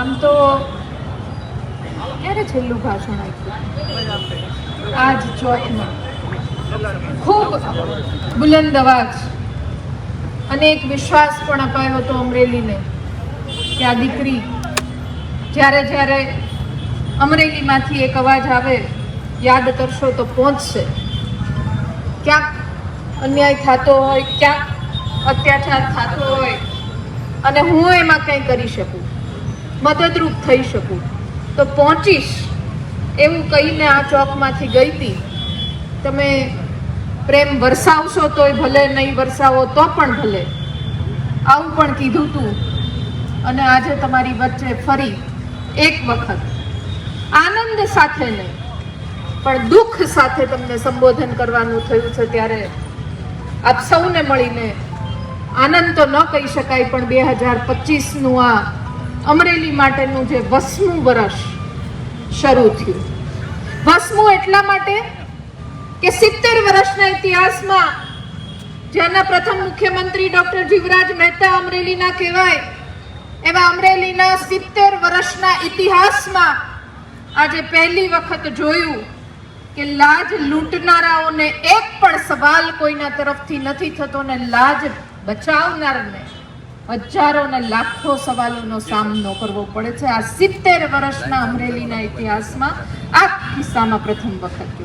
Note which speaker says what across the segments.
Speaker 1: આમ તો, ક્યારે છેલ્લું ભાષણ આપ્યું? આજ ચોથમાં. ખૂબ બુલંદ અવાજ અને એક વિશ્વાસ પણ અપાયો હતો અમરેલીને કે આ દીકરી જ્યારે જ્યારે અમરેલીમાંથી એક અવાજ આવે, યાદ કરશો તો પહોંચશે. ક્યાંક અન્યાય થતો હોય, ક્યાંક અત્યાચાર થતો હોય, અને હું એમાં કંઈ કરી શકું? મદદરૂપ થઈ શકું. તો પહોંચીશ એવું કહીને આ ચોકમાંથી ગઈ હતી. તમે પ્રેમ વરસાવશો તોય ભલે, નહીં વરસાવો તો પણ ભલે. આવું પણ કીધું તું. અને આજે તમારી વચ્ચે ફરી એક વખત. આનંદ સાથે નહીં, પણ દુઃખ સાથે તમને સંબોધન કરવાનું થયું છે ત્યારે આપ સૌને મળીને આનંદ તો ન કહી શકાય, પણ બે હજાર પચીસનું આ અમરેલી માટેનું જે વસમું વર્ષ શરૂ થયું. વસમું એટલા માટે કે સિત્તેર વર્ષના ઇતિહાસમાં જેના પ્રથમ મુખ્યમંત્રી ડોક્ટર જીવરાજ મહેતા અમરેલીના કહેવાય, એવા અમરેલીના સિત્તેર વર્ષના ઇતિહાસમાં આજે પહેલી વખત જોયું કે લાજ લૂંટનારાઓને એક પણ સવાલ કોઈના તરફથી નથી થતો ને લાજ બચાવનારને હજારો ને લાખો સવાલોનો સામનો કરવો પડે છે. આ સિત્તેર વર્ષના અમરેલીના ઇતિહાસમાં આ કિસ્સામાં પ્રથમ વખત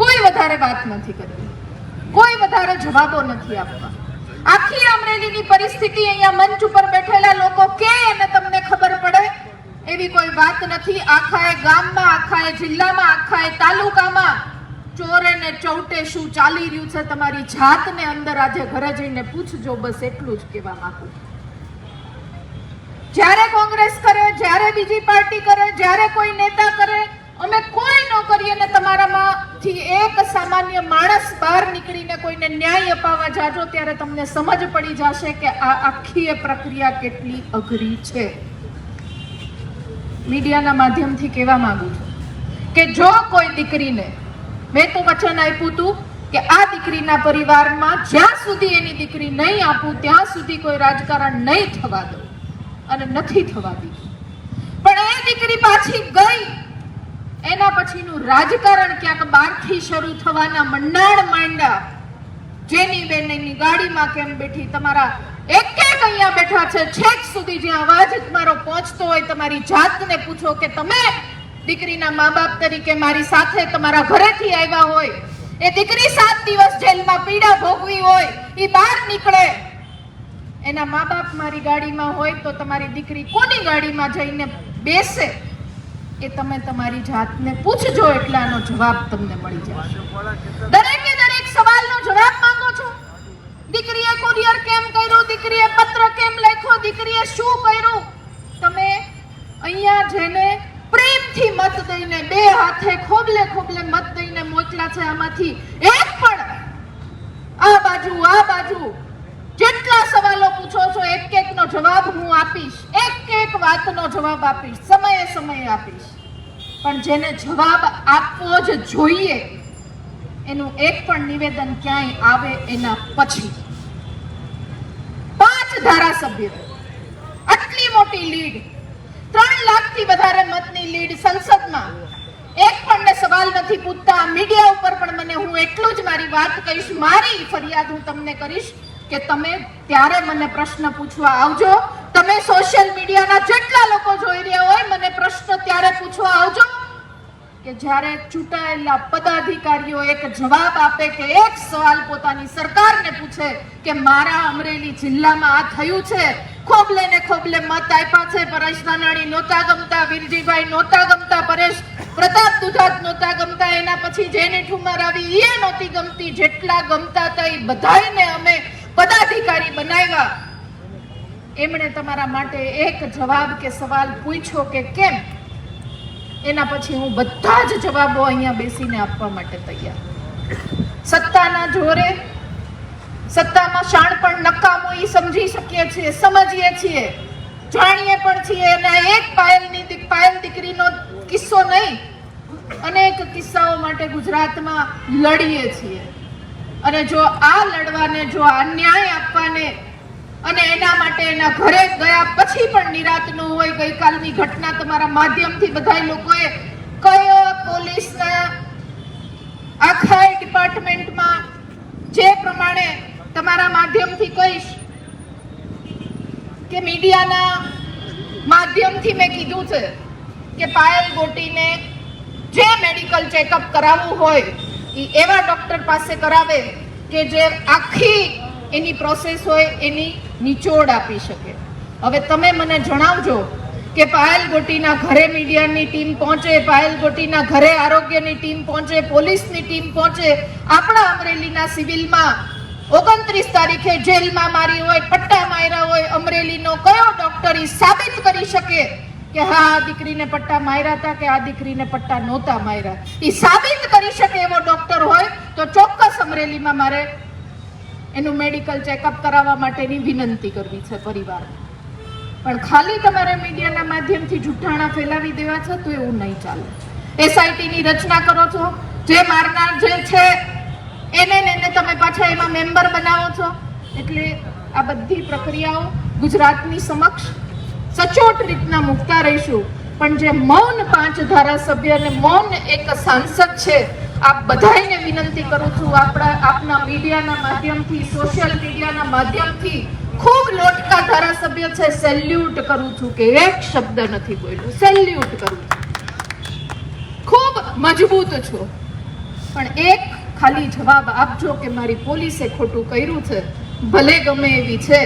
Speaker 1: કોઈ વધારે વાત નથી કરવી. કોઈ વધારે જવાબો નથી આપવા. આખી અમરેલીની પરિસ્થિતિ અહીંયા મંચ ઉપર બેઠેલા લોકો કે અને તમને ખબર પડે? એવી કોઈ વાત નથી. આખાએ ગામમાં, આખાએ જિલ્લામાં, આખાએ તાલુકામાં ચોરે ને ચૌટે શું ચાલી રહ્યું છે? તમારી જાતને અંદર આજે ઘરે જઈને પૂછજો, બસ એટલું જ કહેવા માંગુ. જ્યારે કોંગ્રેસ કરે, જ્યારે બીજી પાર્ટી કરે, જ્યારે કોઈ નેતા કરે, અમે કોઈ ન કરીએ ને તમારામાંથી એક સામાન્ય માણસ બહાર નીકળીને કોઈને ન્યાય અપાવવા જાજો, ત્યારે તમને સમજ પડી જશે કે આ આખી પ્રક્રિયા કેટલી અઘરી છે. મીડિયાના માધ્યમથી કહેવા માંગુ છું કે જો કોઈ દીકરીને મેં તો વચન આપ્યું હતું કે આ દીકરીના પરિવારમાં જ્યાં સુધી એની દીકરી નહીં આપું, ત્યાં સુધી કોઈ રાજકારણ નહીં થવા દઉં અને નથી થવા દીધું. પણ એ દીકરી પાછી ગઈ. એના પછીનું રાજકારણ ક્યાંક બહારથી શરૂ થવાના મંડાણ માંડ્યા જેની બેન એની ગાડીમાં કેમ બેઠી? તમારા એક એક અહીંયા બેઠા છે. છેક સુધી જ્યાં અવાજ તમારો પહોંચતો હોય, તમારી જાતને પૂછો કે તમે દીકરીના મા બાપ તરીકે મારી સાથે તમારા ઘરેથી આવ્યા હોય, એ દીકરી સાત દિવસ જેલમાં પીડા ભોગવી હોય એ બહાર નીકળે. એના મા બાપ મારી ગાડીમાં હોય તો તમારી દીકરી કોની ગાડીમાં જઈને બેસે? એ તમે તમારી જાતને પૂછજો, એટલાનો જવાબ તમને મળી જશે. દરેકે દરેક સવાલનો જવાબ માંગો છો. દીકરીએ કુરિયર કેમ કર્યું? દીકરીએ પત્ર કેમ લખ્યો? દીકરીએ શું કર્યું? તમે અહીંયા જેને પ્રેમથી મત દઈને બે હાથે ખોબલે ખોબલે મત દઈને મોકલા છે આમાંથી. એક પણ આ બાજુ આ બાજુ. જેટલા સવાલો પૂછો છો, એક એક નો જવાબ હું આપીશ. એક એક વાતનો જવાબ આપીશ. સમયે સમયે આપીશ. પણ જેને જવાબ આપવો જ જોઈએ, એનું એક પણ નિવેદન ક્યાંય આવે એના પછી. પાંચ ધારાસભ્ય, આટલી મોટી લીડ ત્રણ લાખથી વધારે મતની લીડ સંસદમાં. એક પણ ને સવાલ નથી પૂછતા. મીડિયા ઉપર પણ મને હું એટલું જ મારી વાત કહીશ. મારી ફરિયાદ હું તમને કરીશ કે તમે ત્યારે મને પ્રશ્ન પૂછવા આવજો. તમે સોશિયલ મીડિયાના જેટલા લોકો જોઈ રહ્યા હોય, મને પ્રશ્ન ત્યારે પૂછવા આવજો કે જ્યારે ચૂંટાયેલા પદાધિકારીઓ એક જવાબ આપે કે એક સવાલ પોતાની સરકારને પૂછે કે મારા અમરેલી જિલ્લામાં આ થયું છે ખોબલે ને ખોબલે મત આપ્યા છે. પરેશ ધાનાણી નહોતા ગમતા, વીરજીભાઈ નહોતા ગમતા, પરેશ પ્રતાપ દુધાત નહોતા ગમતા. એના પછી જેને ઠુમર આવી એ નહોતી ગમતી. જેટલા ગમતા હતા એ બધાયને અમે પદાધિકારી બનાવ્યા. એમણે તમારા માટે એક જવાબ કે સવાલ પૂછ્યો કે કેમ? એના પછી હું બધા જ જવાબો અહીંયા બેસીને આપવા માટે તૈયાર. સત્તાના જોરે સત્તામાં શાણ પણ નકામો એ સમજી શકીએ છીએ, સમજીએ છીએ. જાણીએ પણ છીએ અને એક પાયલની પાયલ દીકરીનો કિસ્સો નહીં, અનેક કિસ્સાઓ માટે ગુજરાતમાં લડીએ છીએ. અને જો આ લડવાને, જો આ ન્યાય આપવાને અને એના માટે એના ઘરે ગયા પછી પણ નિરાત ન હોય, ગઈકાલની ઘટના તમારા માધ્યમથી બધા લોકોએ કયો પોલીસના આખા ડિપાર્ટમેન્ટમાં જે પ્રમાણે તમારા માધ્યમથી કહીશ કે મીડિયાના માધ્યમથી મેં કીધું છે કે પાયલ ગોટીને જે મેડિકલ ચેકઅપ કરાવવું હોય એ એવા ડૉક્ટર પાસે કરાવે કે જે આખી એની પ્રોસેસ હોય, એની નિચોડ આપી શકે. હવે તમે મને જણાવજો કે પાયલ ગોટીના ઘરે મીડિયાની ટીમ પહોંચે, પાયલ ગોટીના ઘરે આરોગ્યની ટીમ પહોંચે, પોલીસની ટીમ પહોંચે, આપણા અમરેલીના સિવિલમાં ઓગણત્રીસ તારીખે જેલમાં મારી હોય, પટ્ટા માર્યા હોય, અમરેલીનો કયો ડોક્ટર એ સાબિત કરી શકે કે હા, આ દીકરીને પટ્ટા માર્યા હતા કે આ દીકરીને પટ્ટા નહોતા માર્યા? એ સાબિત કરી શકે એવો ડોક્ટર હોય તો ચોક્કસ અમરેલીમાં મારે એનું મેડિકલ ચેકઅપ કરાવવા માટેની વિનંતી કરવી છે પરિવાર પણ ખાલી તમારે મીડિયાના માધ્યમથી જૂઠાણા ફેલાવી દેવા છે તો એવું નહીં ચાલે. એસઆઈટીની રચના કરો છો. જે મારનાર જે છે એને તમે પાછા એમાં મેમ્બર બનાવો છો. એટલે આ બધી પ્રક્રિયાઓ ગુજરાતની સમક્ષ સચોટ રીતના મૂકતા રહીશું. પણ જે મૌન પાંચ ધારાસભ્ય અને મૌન એક સાંસદ છે, આપ બધાને વિનંતી કરું છું, આપણા આપના મીડિયાના માધ્યમથી સોશિયલ મીડિયાના માધ્યમથી ખૂબ લોટકા ધારાસભ્ય છે સેલ્યુટ કરું છું કે એક શબ્દ નથી બોલ્યો સેલ્યુટ કરું છું. ખૂબ મજબૂત છો. પણ એક ખાલી જવાબ આપજો કે મારી પોલીસે ખોટું કર્યું છે. ભલે ગમે એવી છે.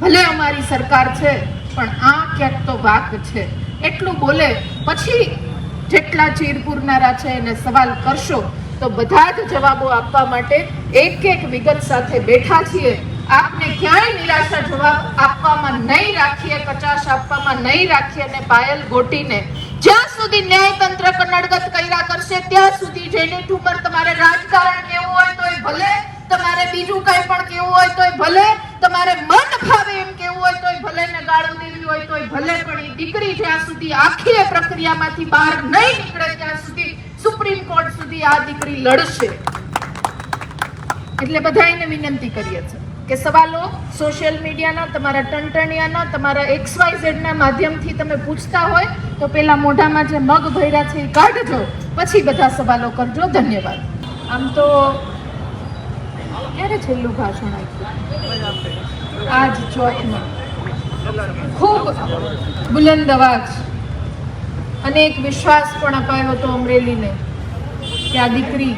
Speaker 1: ભલે અમારી સરકાર છે, પણ આ ક્યાંક તો વાક છે. એટલું બોલે, પછી જેટલા ચીર પૂરનારા છે એને સવાલ કરશો, તો બધા જ જવાબો આપવા માટે એક એક વિગત સાથે બેઠા છીએ. આપને ક્યાંય નિરાશા જવાબ આપવામાં નહીં રાખીએ, કચાશ આપવામાં નહીં રાખીએ અને પાયલ ગોટીને. જ્યાં સુધી ન્યાયતંત્ર કન્નડગત કર્યા કરશે, ત્યાં સુધી જેની ઠુમર તમારે રાજકારણ કેવું હોય તોય ભલે, તમારે બીજું કંઈ પણ કેવું હોય તોય ભલે, તમારે મન ભાવે એમ કેવું હોય તોય ભલે ને ગાળું દેવી હોય તોય ભલે, પણ એ દીકરી જ્યાં સુધી આખી એ પ્રક્રિયામાંથી બહાર નહીં નીકળે, ત્યાં સુધી સુપ્રીમ કોર્ટ સુધી આ દીકરી લડશે. એટલે બધાને વિનંતી કરીએ છીએ. કે સવાલો સોશિયલ મીડિયાના તમારા ટણટણિયાના તમારા એક્સ વાય ઝેડના માધ્યમથી તમે પૂછતા હોય, તો પહેલાં મોઢામાં જે મગ ભર્યા છે એ કાઢજો. પછી બધા સવાલો કરજો. ધન્યવાદ. આમ તો ક્યારે છેલ્લું ભાષણ આપ્યું? આજ ચોથમાં. ખૂબ બુલંદ અવાજ. અને એક વિશ્વાસ પણ અપાયો હતો અમરેલીને. કે આ દીકરી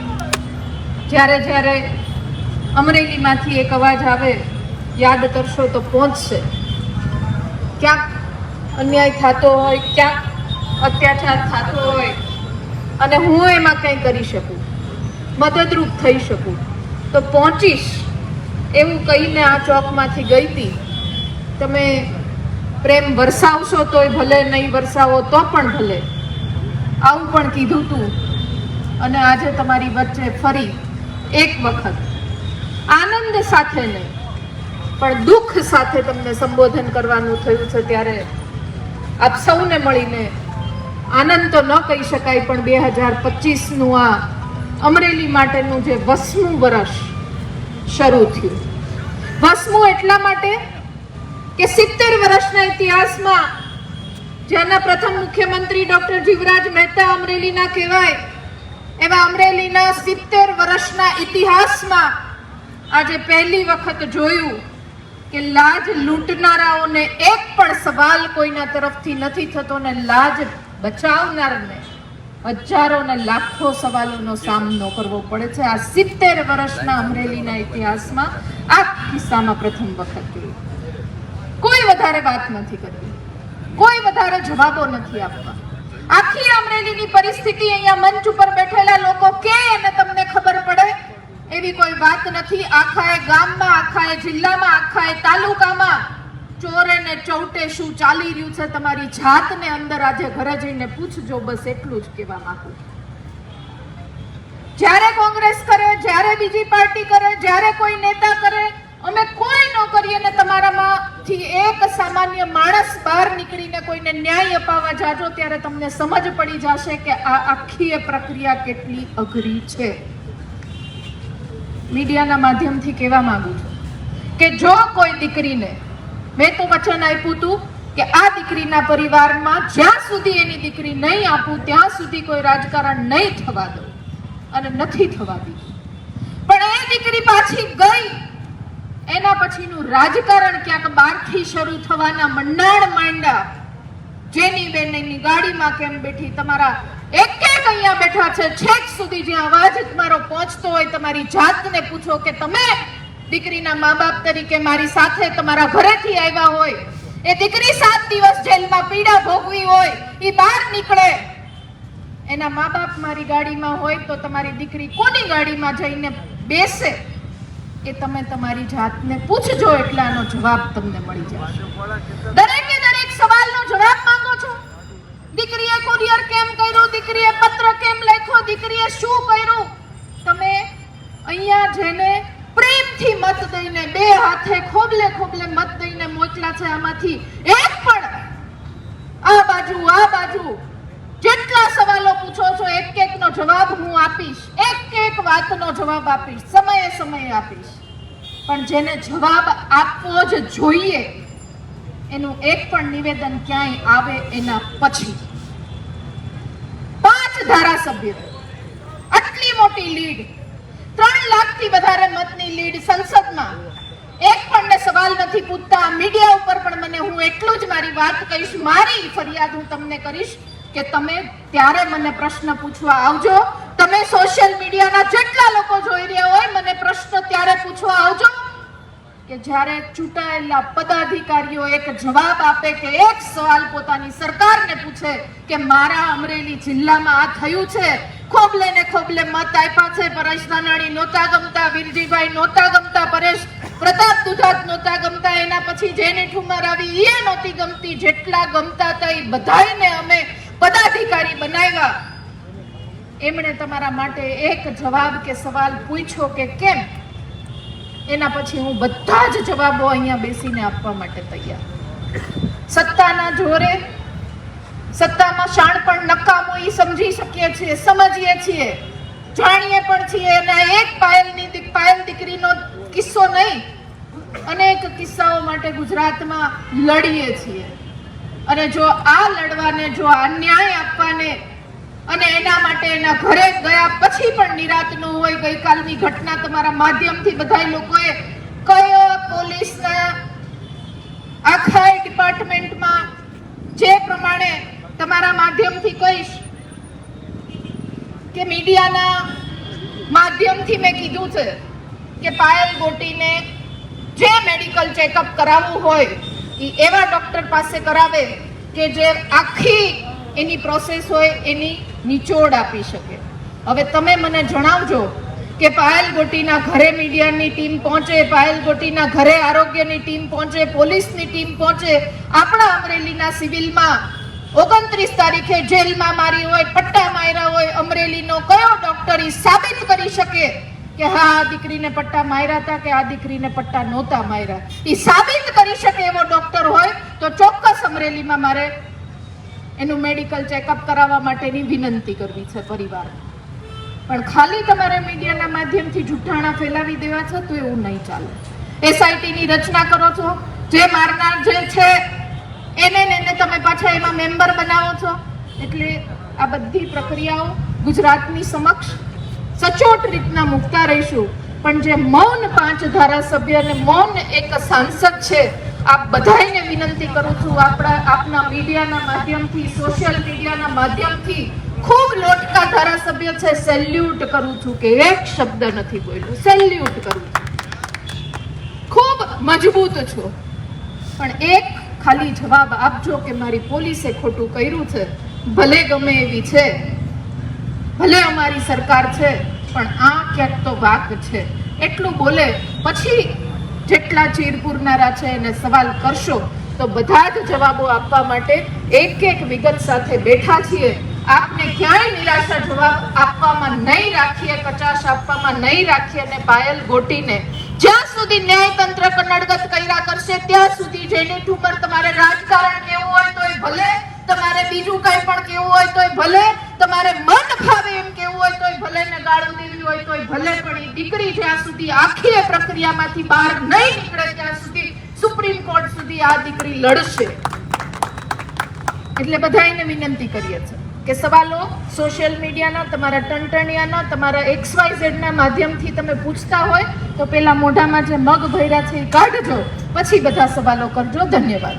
Speaker 1: જ્યારે જ્યારે અમરેલીમાંથી એક અવાજ આવે, યાદ કરશો તો પહોંચશે. ક્યાંક અન્યાય થતો હોય, ક્યાંક અત્યાચાર થતો હોય, અને હું એમાં કંઈ કરી શકું? મદદરૂપ થઈ શકું? તો પહોંચીશ. એવું કહીને આ ચોકમાંથી ગઈ હતી તમે પ્રેમ વરસાવશો તોય ભલે, નહીં વરસાવો તો પણ ભલે. આવું પણ કીધું તું. અને આજે તમારી વચ્ચે ફરી એક વખત. આનંદ સાથે નહીં, પણ દુઃખ સાથે તમને સંબોધન કરવાનું થયું છે ત્યારે આપ સૌને મળીને આનંદ તો ન કહી શકાય, પણ બે હજાર પચીસનું આ અમરેલી માટેનું જે વસમું વર્ષ શરૂ થયું. વસમું એટલા માટે કે સિત્તેર વર્ષના ઇતિહાસમાં જેના પ્રથમ મુખ્યમંત્રી ડોક્ટર જીવરાજ મહેતા અમરેલીના કહેવાય, એવા અમરેલીના સિત્તેર વર્ષના ઇતિહાસમાં આજે પહેલી વખત જોયું કે લાજ લૂંટનારાઓને એક પણ સવાલ કોઈના તરફથી નથી થતો ને લાજ બચાવનારને હજારો ને લાખો સવાલોનો સામનો કરવો પડે છે. આ સિત્તેર વર્ષના અમરેલીના ઇતિહાસમાં આ કિસ્સામાં પ્રથમ વખત કોઈ વધારે વાત નથી કરવી. કોઈ વધારે જવાબો નથી આપવા. આખી અમરેલીની પરિસ્થિતિ અહીંયા મંચ ઉપર બેઠેલા લોકો કે અને તમને ખબર એવી કોઈ વાત નથી. આખાએ ગામમાં, આખાએ જિલ્લામાં, આખાએ તાલુકામાં ચોરે ને ચૌટે શું ચાલી રહ્યું છે તમારી જાતને અંદર આજે ઘરે જઈને પૂછજો, બસ એટલું જ કહેવા માંગુ જ્યારે કોંગ્રેસ કરે, જ્યારે બીજી પાર્ટી કરે, જ્યારે કોઈ નેતા કરે, અમે કોઈ ન કરીએ ને તમારામાંથી એક સામાન્ય માણસ બહાર નીકળીને કોઈને ન્યાય અપાવવા જાજો, ત્યારે તમને સમજ પડી જશે કે આ આખી પ્રક્રિયા કેટલી અઘરી છે. મીડિયાના માધ્યમથી કહેવા માંગુ છું કે જો કોઈ દીકરીને, મેં તો વચન આપ્યું હતું કે આ દીકરીના પરિવારમાં જ્યાં સુધી એની દીકરી નહીં આપું, ત્યાં સુધી કોઈ રાજકારણ નહીં થવા દઉં અને નથી થવા દીધું. પણ એ દીકરી પાછી ગઈ. એના પછીનું રાજકારણ ક્યાંક બહારથી શરૂ થવાના મંડાણ માંડા, જેની બેન એની ગાડીમાં કેમ બેઠી, તમારા એક અહીંયા બેઠા છે. છેક સુધી જે અવાજ તમારો પહોંચતો હોય, તમારી જાતને પૂછો કે તમે દીકરીના મા બાપ તરીકે મારી સાથે તમારા ઘરેથી આવ્યા હોય, એ દીકરી સાત દિવસ જેલમાં પીડા ભોગવી હોય એ બહાર નીકળે. એના મા બાપ મારી ગાડીમાં હોય તો તમારી દીકરી કોની ગાડીમાં જઈને બેસે? એ તમે તમારી જાતને પૂછજો એટલે આનો જવાબ તમને મળી જશે. દરેકે દરેક સવાલનો જવાબ માંગો છો. દીકરીએ કુરિયર કેમ કર્યું? દીકરીએ પત્ર કેમ લખ્યો? દીકરીએ શું કર્યું? તમે અહીંયા જેને પ્રેમથી મત દઈને બે હાથે ખોબલે ખોબલે મત દઈને મોકલા છે, આમાંથી એક પણ આ બાજુ આ બાજુ, જેટલા સવાલો પૂછો છો એક એક નો જવાબ હું આપીશ. એક એક વાતનો જવાબ આપીશ. સમયે સમયે આપીશ. પણ જેને જવાબ આપવો જ જોઈએ, એનું એક પણ નિવેદન ક્યાંય આવે એના પછી. ધારાસભ્ય આટલી મોટી લીડ, ત્રણ લાખથી વધારે મતની લીડ સંસદમાં. એક પણ ને સવાલ નથી પૂછતા, મીડિયા ઉપર પણ મને હું એટલું જ મારી વાત કહીશ, મારી ફરિયાદ હું તમને કરીશ કે તમે ત્યારે મને પ્રશ્ન પૂછવા આવજો. તમે સોશિયલ મીડિયાના જેટલા લોકો જોઈ રહ્યા હોય, મને પ્રશ્ન ત્યારે પૂછવા આવજો. કે જ્યારે ચૂંટાયેલા પદાધિકારીઓ એક જવાબ આપે કે એક સવાલ પોતાની સરકારને પૂછે કે મારા અમરેલી જિલ્લામાં આ થયું છે? ખોબલે ને ખોબલે મત આપ્યા છે. પરેશ નાનાણી નહોતા ગમતા, વીરજીભાઈ નહોતા ગમતા, પરેશ પ્રતાપ દુધાત નહોતા ગમતા. એના પછી જેને ઠુમર આવી એ નહોતી ગમતી. જેટલા ગમતા હતા એ બધાને અમે પદાધિકારી બનાવ્યા. એમણે તમારા માટે એક જવાબ કે સવાલ પૂછ્યો કે કેમ? એના પછી હું બધા જ જવાબો અહીંયા બેસીને આપવા માટે તૈયાર. સત્તાના જોરે, સત્તામાં શાણ પણ નકામો એ સમજી શકીએ છીએ, સમજીએ છીએ. જાણીએ પણ છીએ અને આ એક પાયલની પાયલ દીકરીનો કિસ્સો નહીં, અનેક કિસ્સાઓ માટે ગુજરાતમાં લડીએ છીએ. અને જો આ લડવાને, જો આ ન્યાય આપવાને અને એના માટે એના ઘરે ગયા પછી પણ નિરાતનું હોય ગઈકાલની ઘટના તમારા માધ્યમથી બધા લોકોએ કયો પોલીસના આખા ડિપાર્ટમેન્ટમાં જે પ્રમાણે તમારા માધ્યમથી કહીશ કે મીડિયાના માધ્યમથી મેં કીધું છે કે પાયલ ગોટીને જે મેડિકલ ચેકઅપ કરાવવું હોય એ એવા ડૉક્ટર પાસે કરાવે કે જે આખી એની પ્રોસેસ હોય એની નિચોડ આપી શકે. હવે તમે મને જણાવજો કે પાયલ ગોટીના ઘરે મીડિયાની ટીમ પહોંચે પાયલ ગોટીના ઘરે આરોગ્યની ટીમ પહોંચે, પોલીસની ટીમ પહોંચે, આપણા અમરેલીના સિવિલમાં ઓગણત્રીસ તારીખે જેલમાં મારી હોય, પટ્ટા માર્યા હોય, અમરેલીનો કયો ડોક્ટર એ સાબિત કરી શકે કે હા, આ દીકરીને પટ્ટા માર્યા હતા કે આ દીકરીને પટ્ટા નહોતા માર્યા. એ સાબિત કરી શકે એવો ડોક્ટર હોય તો ચોક્કસ અમરેલીમાં મારે એનું મેડિકલ ચેકઅપ કરાવવા માટેની વિનંતી કરવી છે પરિવાર. પણ ખાલી તમારે મીડિયાના માધ્યમથી જુઠ્ઠાણા ફેલાવી દેવા છે તો એવું નહીં ચાલે. એસઆઈટીની રચના કરો છો. જે મારનાર જે છે, એને એને તમે પાછા એમાં મેમ્બર બનાવો છો. એટલે આ બધી પ્રક્રિયાઓ ગુજરાતની સમક્ષ સચોટ રીતના મૂકતા રહીશું. પણ જે મૌન પાંચ ધારાસભ્ય અને મૌન એક સાંસદ છે આપ બધાને વિનંતી કરું છું, આપણા, આપના મીડિયાના માધ્યમથી સોશિયલ મીડિયાના માધ્યમથી ખૂબ લોટકા ધારાસભ્ય છે સેલ્યુટ કરું છું કે એક શબ્દ નથી બોલ્યું સેલ્યુટ કરું છું. ખૂબ મજબૂત છો. પણ એક ખાલી જવાબ આપજો કે મારી પોલીસે ખોટું કર્યું છે. ભલે ગમે એવી છે, ભલે અમારી સરકાર છે, પણ આ ક્યાંક તો વાક છે. એટલું બોલે, પછી જેટલા ચીર પૂરનારા છે એને સવાલ કરશો, તો બધા જ જવાબો આપવા માટે એક એક વિગત સાથે બેઠા છીએ. આપને ક્યાંય નિરાશા જવાબ આપવામાં નહીં રાખીએ, કચાશ આપવામાં નહીં રાખીએ અને પાયલ ગોટીને જ્યાં સુધી ન્યાયતંત્ર કન્નડગત કર્યા કરશે, ત્યાં સુધી જેની ઠુમર તમારે રાજકારણ કેવું હોય તો એ ભલે બીજું કંઈ પણ કેવું હોય તોય ભલે તમારે મન ફાવે એમ કેવું હોય તોય ભલે ને ગાળું દેવી હોય તોય ભલે, પણ એ દીકરી જ્યાં સુધી આખી પ્રક્રિયામાંથી બહાર નહીં નીકળે ત્યાં સુધી સુપ્રીમ કોર્ટ સુધી આ દીકરી લડશે. એટલે બધાને વિનંતી કરીએ છીએ કે સવાલો સોશિયલ મીડિયાના, તમારા ટંટણિયાના તમારા એક્સ વાય ઝેડના માધ્યમથી તમે પૂછતા હોય તો પેલા મોઢામાં જે મગ ભર્યા છે એ કાઢજો. પછી બધા સવાલો કરજો. ધન્યવાદ.